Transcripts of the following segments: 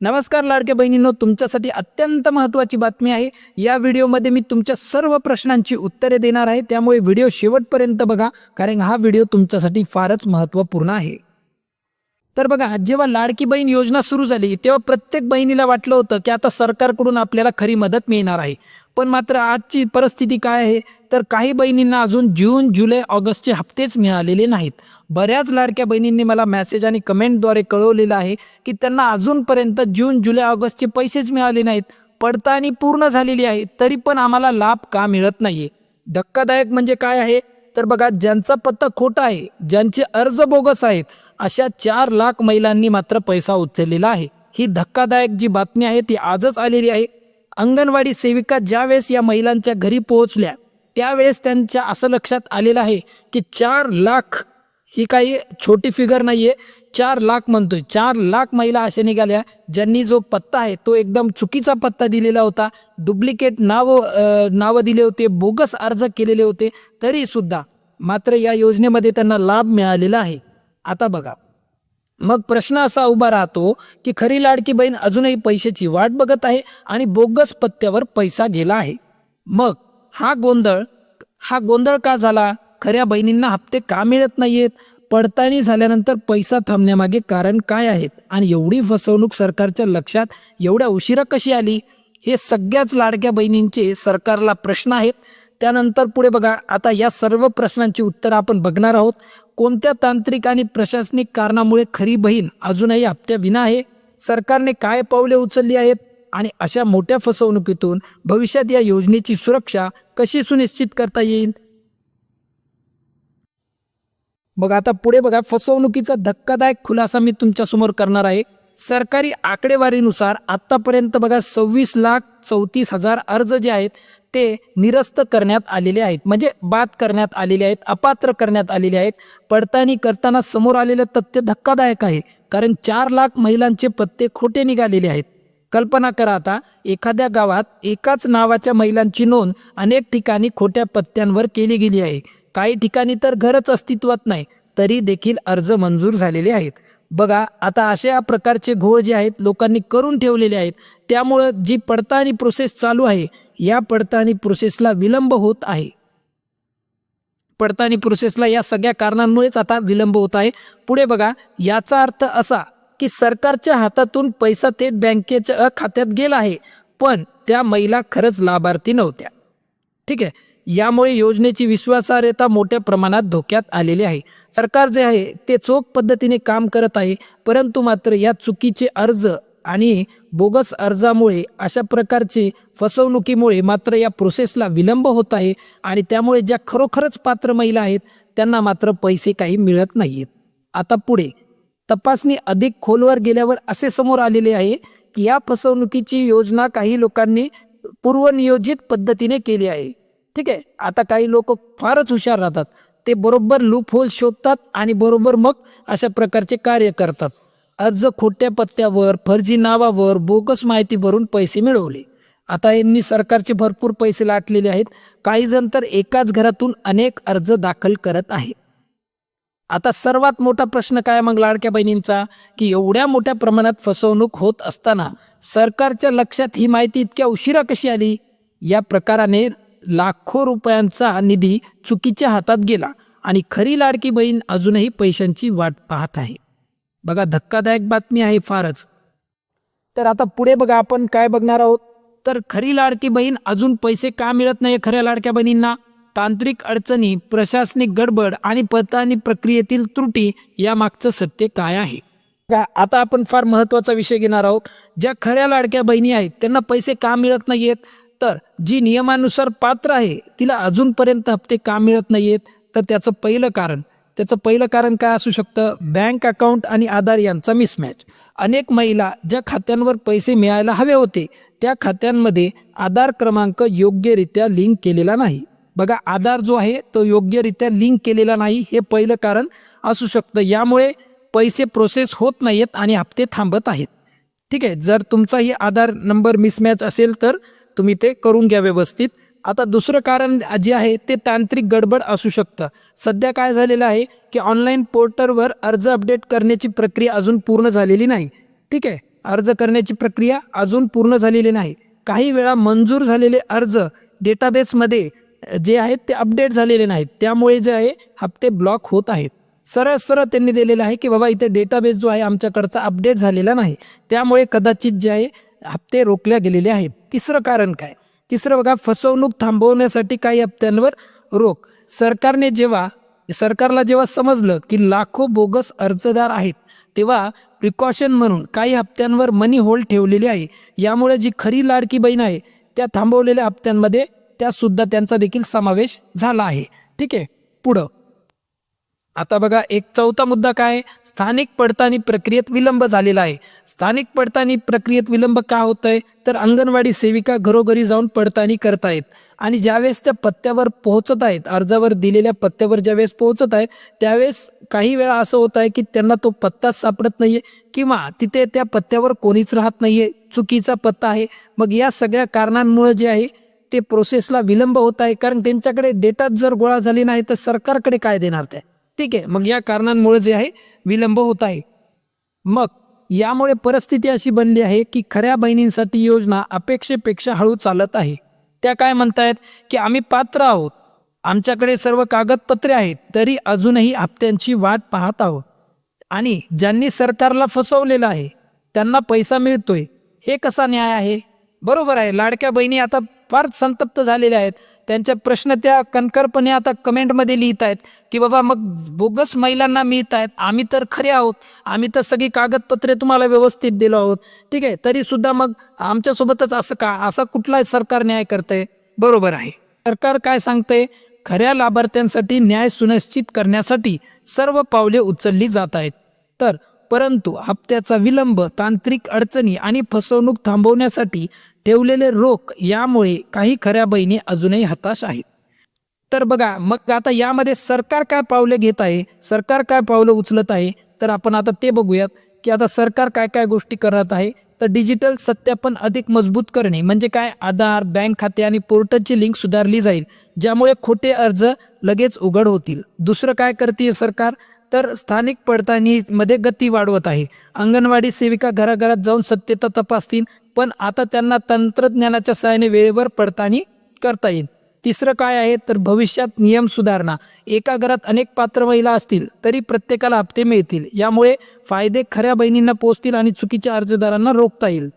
नमस्कार लाडक्या बहिणींनो तुमच्यासाठी अत्यंत महत्त्वाची बातमी आहे. या व्हिडिओमध्ये मी तुमच्या सर्व प्रश्नांची उत्तरे देणार आहे. त्यामुळे व्हिडिओ शेवटपर्यंत बघा कारण हा व्हिडिओ तुमच्यासाठी फारच महत्त्वपूर्ण आहे. तर बघा जेव्हा लाडकी बहीण योजना सुरू झाली तेव्हा प्रत्येक बहिणीला वाटलं होतं की आता सरकारकडून आपल्याला खरी मदत मिळणार आहे. पण मात्र आजची परिस्थिती काय आहे? तर काही बहिणींना अजून जून जुलै ऑगस्टचे हप्तेच मिळालेले नाहीत. बऱ्याच लाडक्या बहिणींनी मला मेसेज आणि कमेंटद्वारे कळवलेलं आहे की त्यांना अजूनपर्यंत जून जुलै ऑगस्टचे पैसेच मिळाले नाहीत. पडताळणी पूर्ण झालेली आहे तरी पण आम्हाला लाभ का मिळत नाहीये? धक्कादायक म्हणजे काय आहे? तर बघा ज्यांचा पत्ता खोटा आहे ज्यांचे अर्ज बोगस आहेत अशा चार लाख महिलांनी मात्र पैसा उचललेला आहे. ही धक्कादायक जी बातमी आहे ती आजच आलेली आहे. अंगणवाडी सेविका ज्यावेळेस या महिलांच्या घरी पोहोचल्या त्यावेळेस त्यांच्या असं लक्षात आलेलं आहे की चार लाख ही काही छोटी फिगर नाही आहे चार लाख म्हणतोय. चार लाख महिला अशा निघाल्या ज्यांनी जो पत्ता आहे तो एकदम चुकीचा पत्ता दिलेला होता. डुप्लिकेट नाव नावं दिले होते बोगस अर्ज केलेले होते. तरी सुद्धा मात्र या योजनेमध्ये त्यांना लाभ मिळालेला आहे. आता बघा. मग प्रश्न असा उभा राहतो की खरी लाडकी बहीण अजूनही पैशाची वाट बघत आहे आणि बोगस पत्त्यावर पैसा गेला आहे. मग हा गोंधळ हा गोंधळ का झाला? खऱ्या बहिणींना हप्ते का मिळत नाहीयेत? पडताळणी झाल्यानंतर पैसा थांबण्यामागे कारण काय आहेत? आणि एवढी फसवणूक सरकारच्या लक्षात एवढ्या उशिरा कशी आली? हे सगळ्याच लाडक्या बहिणींचे सरकारला प्रश्न आहेत. त्यानंतर पुढे बघा आता या सर्व प्रश्नांची उत्तरं आपण बघणार आहोत. कोणत्या तांत्रिक आणि प्रशासनिक कारणामुळे खरी बहीण अजूनही हप्त्या विना आहे? सरकारने काय पावले उचलली आहेत? आणि अशा मोठ्या फसवणुकीतून भविष्यात या योजनेची सुरक्षा कशी सुनिश्चित करता येईल? बघा आता पुढे बघा फसवणुकीचा धक्कादायक खुलासा मी तुमच्यासमोर करणार आहे. सरकारी आकडेवारीनुसार आत्तापर्यंत बघा सव्वीस लाख चौतीस हजार अर्ज जे आहेत ते निरस्त करण्यात आलेले आहेत. म्हणजे बाद करण्यात आलेले आहेत अपात्र करण्यात आलेले आहेत. पडताळणी करताना समोर आलेलं तथ्य धक्कादायक आहे. कारण चार लाख महिलांचे पत्ते खोटे निघालेले आहेत. कल्पना करा आता एखाद्या गावात एकाच नावाच्या महिलांची नोंद अनेक ठिकाणी खोट्या पत्त्यांवर केली गेली आहे. काही ठिकाणी तर घरच अस्तित्वात नाही तरी देखील अर्ज मंजूर झालेले आहेत. बघा आता अशा प्रकारचे घोळ जे आहेत लोकांनी करून ठेवलेले आहेत त्यामुळं जी पडताळणी प्रोसेस चालू आहे या पडताळणी प्रोसेसला विलंब होत आहे. पडताळणी प्रोसेसला या सगळ्या कारणांमुळेच आता विलंब होत आहे. पुढे बघा याचा अर्थ असा की सरकारच्या हातातून पैसा थेट बँकेच्या खात्यात गेला आहे पण त्या महिला खरंच लाभार्थी नव्हत्या. ठीक आहे? यामुळे योजनेची विश्वासार्हता मोठ्या प्रमाणात धोक्यात आलेली आहे. सरकार जे आहे ते चोख पद्धतीने काम करत आहे परंतु मात्र या चुकीचे अर्ज आणि बोगस अर्जामुळे अशा प्रकारचे फसवणुकीमुळे मात्र या प्रोसेसला विलंब होत आहे आणि त्यामुळे ज्या खरोखरच पात्र महिला आहेत त्यांना मात्र पैसे काही मिळत नाहीत आता पुढे तपासणी अधिक खोलवर गेल्यावर असे समोर आलेले आहे की या फसवणुकीची योजना काही लोकांनी पूर्वनियोजित पद्धतीने केली आहे. ठीक आहे? आता काही लोक फारच हुशार राहतात. ते बरोबर लूप होल शोधतात आणि बरोबर मग अशा प्रकारचे कार्य करतात. अर्ज खोट्या पत्त्यावर फर्जी नावावर बोगस माहिती भरून पैसे मिळवले. आता यांनी सरकारचे भरपूर पैसे लाटलेले आहेत. काही जण तर एकाच घरातून अनेक अर्ज दाखल करत आहेत. आता सर्वात मोठा प्रश्न काय मग लाडक्या बहिणींचा? की एवढ्या मोठ्या प्रमाणात फसवणूक होत असताना सरकारच्या लक्षात ही माहिती इतक्या उशिरा कशी आली? या प्रकाराने लाखो रुपयांचा निधी चुकीच्या हातात गेला आणि खरी लाडकी बहीण अजूनही पैशांची वाट पाहत आहे. बघा धक्कादायक बातमी आहे फारच. तर आता पुढे बघा आपण काय बघणार आहोत. तर खरी लाडकी बहीण अजून पैसे का मिळत नाही खऱ्या लाडक्या बहिणींना? तांत्रिक अडचणी प्रशासनिक गडबड आणि पडताळणी प्रक्रियेतील त्रुटी यामागचं सत्य काय आहे? का आता आपण फार महत्त्वाचा विषय घेणार आहोत. ज्या खऱ्या लाडक्या बहिणी आहेत त्यांना पैसे का मिळत नाही आहेत तर जी नियमानुसार पात्र आहे तिला अजूनपर्यंत हप्ते का मिळत नाही आहेत तर त्याचं पहिलं कारण. त्याचं पहिलं कारण काय असू शकतं? बँक अकाउंट आणि आधार यांचा मिसमॅच अनेक महिला ज्या खात्यांवर पैसे मिळायला हवे होते त्या खात्यांमध्ये आधार क्रमांक योग्यरित्या लिंक केलेला नाही. बघा आधार जो आहे तो योग्यरित्या लिंक केलेला नाही हे पहिलं कारण असू शकतं. यामुळे पैसे प्रोसेस होत नाहीत आणि हप्ते थांबत आहेत. ठीक आहे जर तुमचाही आधार नंबर मिसमॅच असेल तर तुम्ही ते करून घ्या व्यवस्थित. आता दुसरं कारण जे आहे ते तांत्रिक गडबड असू शकतं. सध्या काय झालेलं आहे की ऑनलाईन पोर्टलवर अर्ज अपडेट करण्याची प्रक्रिया अजून पूर्ण झालेली नाही. ठीक आहे? अर्ज करण्याची प्रक्रिया अजून पूर्ण झालेली नाही. काही वेळा मंजूर झालेले अर्ज डेटाबेसमध्ये जे आहेत ते अपडेट झालेले नाहीत. त्यामुळे जे आहे हप्ते ब्लॉक होत आहेत. सरळ सरळ त्यांनी दिलेलं आहे की बाबा इथे डेटाबेस जो आहे आमच्याकडचा अपडेट झालेला नाही. त्यामुळे कदाचित जे आहे हप्ते रोखल्या गेलेले आहेत. तिसरं कारण काय? तिसरं बघा फसवणूक थांबवण्यासाठी काही हप्त्यांवर रोख. सरकारने जेव्हा सरकारला जेव्हा समजलं की लाखो बोगस अर्जदार आहेत तेव्हा प्रिकॉशन म्हणून काही हप्त्यांवर मनी होल्ड ठेवलेली आहे. यामुळे जी खरी लाडकी बहीण आहे त्या थांबवलेल्या हप्त्यांमध्ये त्यासुद्धा त्यांचा देखील समावेश झाला आहे. ठीक आहे? पुढं. आता बघा एक चौथा मुद्दा काय? आहे? स्थानिक पडताळणी प्रक्रियेत विलंब झालेला आहे. स्थानिक पडताळणी प्रक्रियेत विलंब का होत आहे तर अंगणवाडी सेविका घरोघरी जाऊन पडताळणी करतायत. आणि ज्यावेळेस त्या पत्त्यावर पोहोचत आहेत अर्जावर दिलेल्या पत्त्यावर ज्यावेळेस पोहोचत आहेत त्यावेळेस काही वेळा असं होत आहे की त्यांना तो पत्ताच सापडत नाहीये किंवा तिथे त्या पत्त्यावर कोणीच राहत नाहीये चुकीचा पत्ता आहे. मग या सगळ्या कारणांमुळे जे आहे ते प्रोसेसला विलंब होत आहे. कारण त्यांच्याकडे डेटाच जर गोळा झाली नाही तर सरकारकडे काय देणार ते ठीक आहे. मग या कारणांमुळे जे आहे विलंब होत आहे. मग यामुळे परिस्थिती अशी बनली आहे की खऱ्या बहिणींसाठी योजना अपेक्षेपेक्षा हळू चालत आहे. त्या काय म्हणतायत? की आम्ही पात्र आहोत. आमच्याकडे सर्व कागदपत्रे आहेत तरी अजूनही हप्त्यांची वाट पाहत आहोत. आणि ज्यांनी सरकारला फसवलेलं आहे त्यांना पैसा मिळतोय. हे कसा न्याय आहे? बरोबर आहे. लाडक्या बहिणी आता फार संतप्त झालेल्या आहेत. त्यांचे प्रश्न त्या कणकरपणे आता कमेंटमध्ये लिहित आहेत की बाबा मग बोगस महिलांना मिळत आहेत. आम्ही तर खरे आहोत. आम्ही तर सगळी कागदपत्रे तुम्हाला व्यवस्थित दिलो आहोत. ठीक आहे. तरी सुद्धा मग आमच्यासोबतच असं का? असा कुठला सरकार न्याय करतंय? बरोबर आहे. सरकार काय सांगतंय? खऱ्या लाभार्थ्यांसाठी न्याय सुनिश्चित करण्यासाठी सर्व पावले उचलली जात आहेत. तर परंतु हप्त्याचा विलंब तांत्रिक अडचणी आणि फसवणूक थांबवण्यासाठी ठेवलेले रोख यामुळे काही खऱ्या बहिणी अजूनही हताश आहेत. तर बघा मग आता यामध्ये सरकार काय पावले घेत आहे? सरकार काय पावलं उचलत आहे? तर आपण आता ते बघूयात की आता सरकार काय काय गोष्टी करत आहे? तर डिजिटल सत्यापन अधिक मजबूत करणे म्हणजे काय? आधार बँक खाते आणि पोर्टलची लिंक सुधारली जाईल ज्यामुळे खोटे अर्ज लगेच उघड होतील. दुसरं काय करते सरकार? तर स्थानिक पडताळणीमध्ये गती वाढवत आहे. अंगणवाडी सेविका घराघरात जाऊन सत्यता तपासतील पण आता त्यांना तंत्रज्ञानाच्या सहाय्याने वेळेवर पडताळणी करता येईल. तिसरं काय आहे? तर भविष्यात नियम सुधारणा. एका घरात अनेक पात्र महिला असतील तरी प्रत्येकाला हप्ते मिळतील. यामुळे फायदे खऱ्या बहिणींना पोचतील आणि चुकीच्या अर्जदारांना रोखता येईल.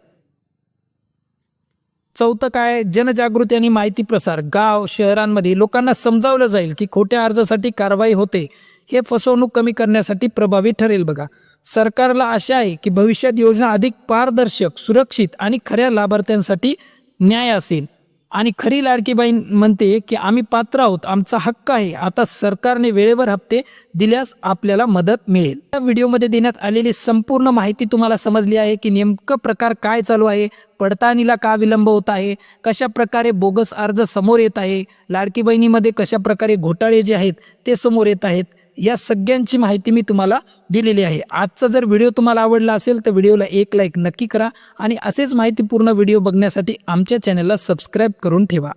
चौथं काय? जनजागृती आणि माहिती प्रसार. गाव शहरांमध्ये लोकांना समजावलं जाईल की खोट्या अर्जासाठी कारवाई होते. हे फसवणूक कमी करण्यासाठी प्रभावी ठरेल बघा. सरकारला आशा आहे की भविष्यात योजना अधिक पारदर्शक सुरक्षित आणि खऱ्या लाभार्थ्यांसाठी न्याय असेल. आणि खरी लाडकीबाई म्हणते की आम्ही पात्र आहोत आमचा हक्क आहे. आता सरकारने वेळेवर हप्ते दिल्यास आपल्याला मदत मिळेल. या व्हिडिओमध्ये देण्यात आलेली संपूर्ण माहिती तुम्हाला समजली आहे की नेमकं प्रकार काय चालू आहे पडताळणीला का विलंब होत आहे कशा प्रकारे बोगस अर्ज समोर येत आहे लाडकी बहिणीमध्ये कशा प्रकारे घोटाळे जे आहेत ते समोर येत आहेत या सगळ्यांची माहिती मी तुम्हाला दिलेली आहे. आजचा जर व्हिडिओ तुम्हाला आवडला असेल तर व्हिडिओला एक लाईक नक्की करा आणि असेच माहितीपूर्ण व्हिडिओ बघण्यासाठी आमच्या चॅनलला सबस्क्राईब करून ठेवा.